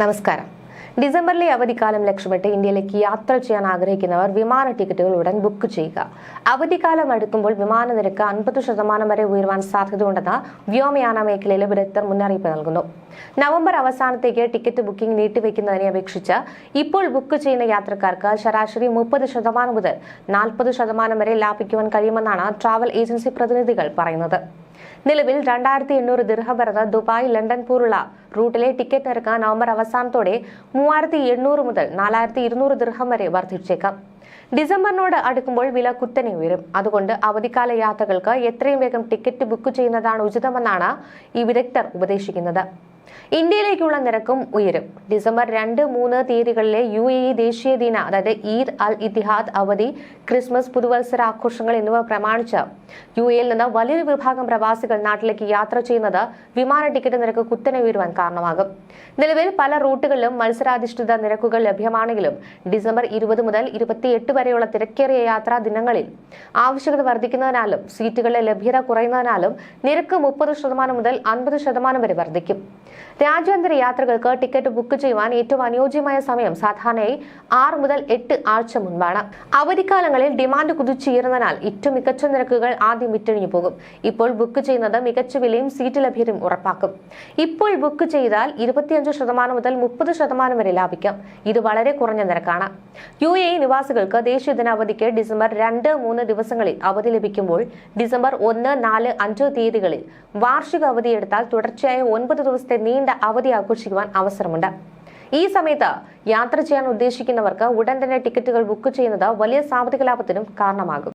നമസ്കാരം. ഡിസംബറിലെ അവധിക്കാലം ലക്ഷ്യമിട്ട് ഇന്ത്യയിലേക്ക് യാത്ര ചെയ്യാൻ ആഗ്രഹിക്കുന്നവർ വിമാന ടിക്കറ്റുകൾ ഉടൻ ബുക്ക് ചെയ്യുക. അവധിക്കാലം അടുക്കുമ്പോൾ വിമാന നിരക്ക് അൻപത് ശതമാനം വരെ ഉയർവാൻ സാധ്യതയുണ്ടെന്ന് വ്യോമയാന മേഖലയിലെ വിദഗ്ധർ മുന്നറിയിപ്പ് നൽകുന്നു. നവംബർ അവസാനത്തേക്ക് ടിക്കറ്റ് ബുക്കിംഗ് നീട്ടിവെക്കുന്നതിനെ അപേക്ഷിച്ച് ഇപ്പോൾ ബുക്ക് ചെയ്യുന്ന യാത്രക്കാർക്ക് ശരാശരി മുപ്പത് ശതമാനം മുതൽ നാൽപ്പത് ശതമാനം വരെ ലാഭിക്കുവാൻ കഴിയുമെന്നാണ് ട്രാവൽ ഏജൻസി പ്രതിനിധികൾ പറയുന്നത്. നിലവിൽ രണ്ടായിരത്തി എണ്ണൂറ് ദിർഹം വരുന്ന ദുബായ് ലണ്ടൻ പോലുള്ള റൂട്ടിലെ ടിക്കറ്റ് നിരക്ക് നവംബർ അവസാനത്തോടെ മൂവായിരത്തി എണ്ണൂറ് മുതൽ നാലായിരത്തി ഇരുന്നൂറ് ദൃഹം വരെ വർദ്ധിച്ചേക്കാം. ഡിസംബറിനോട് അടുക്കുമ്പോൾ വില കുത്തനെ ഉയരും. അതുകൊണ്ട് അവധിക്കാല യാത്രകൾക്ക് എത്രയും വേഗം ടിക്കറ്റ് ബുക്ക് ചെയ്യുന്നതാണ് ഉചിതമെന്നാണ് ഈ വിദഗ്ധർ ഉപദേശിക്കുന്നത്. ഇന്ത്യയിലേക്കുള്ള നിരക്കും ഉയരും. ഡിസംബർ രണ്ട് മൂന്ന് തീയതികളിലെ യു എ ഇ ദേശീയ ദിന അതായത് ഈദ് അൽ ഇത്തിഹാദ് അവധി ക്രിസ്മസ് പുതുവത്സര ആഘോഷങ്ങൾ എന്നിവ പ്രമാണിച്ച് യു എയിൽ നിന്ന് വലിയൊരു വിഭാഗം പ്രവാസികൾ നാട്ടിലേക്ക് യാത്ര ചെയ്യുന്നത് വിമാന ടിക്കറ്റ് നിരക്ക് കുത്തനെ ഉയരുവാൻ കാരണമാകും. നിലവിൽ പല റൂട്ടുകളിലും മത്സരാധിഷ്ഠിത നിരക്കുകൾ ലഭ്യമാണെങ്കിലും ഡിസംബർ ഇരുപത് മുതൽ ഇരുപത്തിയെട്ട് വരെയുള്ള തിരക്കേറിയ യാത്രാ ദിനങ്ങളിൽ ആവശ്യകത വർദ്ധിക്കുന്നതിനാലും സീറ്റുകളുടെ ലഭ്യത കുറയുന്നതിനാലും നിരക്ക് മുപ്പത് ശതമാനം മുതൽ അൻപത് ശതമാനം വരെ വർദ്ധിക്കും. രാജ്യാന്തര യാത്രകൾക്ക് ടിക്കറ്റ് ബുക്ക് ചെയ്യുവാൻ ഏറ്റവും അനുയോജ്യമായ സമയം സാധാരണയായി ആറ് മുതൽ എട്ട് ആഴ്ച മുൻപാണ്. അവധിക്കാലങ്ങളിൽ ഡിമാൻഡ് കുതിച്ചുയരുന്നതിനാൽ ഏറ്റവും മികച്ച നിരക്കുകൾ ആദ്യം വിറ്റഴിഞ്ഞു പോകും. ഇപ്പോൾ ബുക്ക് ചെയ്യുന്നത് മികച്ച വിലയും സീറ്റ് ലഭ്യതയും ഉറപ്പാക്കും. ഇപ്പോൾ ബുക്ക് ചെയ്താൽ ഇരുപത്തിയഞ്ച് ശതമാനം മുതൽ മുപ്പത് ശതമാനം വരെ ലാഭിക്കാം. ഇത് വളരെ കുറഞ്ഞ നിരക്കാണ്. യു എ നിവാസികൾക്ക് ദേശീയ ദിനാവധിക്ക് ഡിസംബർ രണ്ട് മൂന്ന് ദിവസങ്ങളിൽ അവധി ലഭിക്കുമ്പോൾ ഡിസംബർ ഒന്ന് നാല് അഞ്ച് തീയതികളിൽ വാർഷിക അവധിയെടുത്താൽ തുടർച്ചയായ ഒൻപത് ദിവസത്തെ നീണ്ട അവധി ആഘോഷിക്കുവാൻ അവസരമുണ്ട്. ഈ സമയത്ത് യാത്ര ചെയ്യാൻ ഉദ്ദേശിക്കുന്നവർക്ക് ഉടൻ തന്നെ ടിക്കറ്റുകൾ ബുക്ക് ചെയ്യുന്നത് വലിയ സാമ്പത്തിക ലാഭത്തിനും കാരണമാകും.